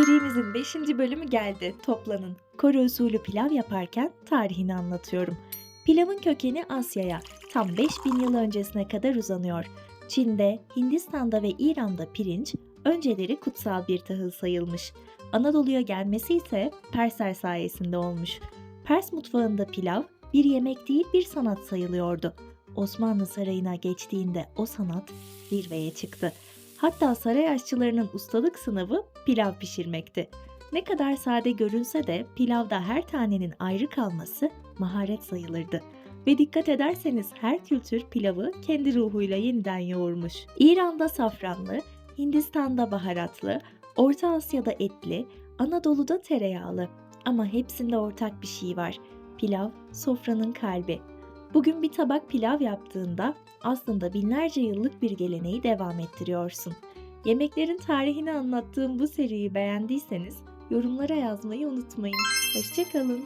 Serimizin 5. bölümü geldi. Toplanın. Kore usulü pilav yaparken tarihini anlatıyorum. Pilavın kökeni Asya'ya tam 5000 yıl öncesine kadar uzanıyor. Çin'de, Hindistan'da ve İran'da pirinç önceleri kutsal bir tahıl sayılmış. Anadolu'ya gelmesi ise Persler sayesinde olmuş. Pers mutfağında pilav bir yemek değil bir sanat sayılıyordu. Osmanlı sarayına geçtiğinde o sanat zirveye çıktı. Hatta saray aşçılarının ustalık sınavı pilav pişirmekti. Ne kadar sade görünse de pilavda her tanenin ayrı kalması maharet sayılırdı. Ve dikkat ederseniz her kültür pilavı kendi ruhuyla yeniden yoğurmuş. İran'da safranlı, Hindistan'da baharatlı, Orta Asya'da etli, Anadolu'da tereyağlı. Ama hepsinde ortak bir şey var. Pilav sofranın kalbi. Bugün bir tabak pilav yaptığında aslında binlerce yıllık bir geleneği devam ettiriyorsun. Yemeklerin tarihini anlattığım bu seriyi beğendiyseniz yorumlara yazmayı unutmayın. Hoşçakalın.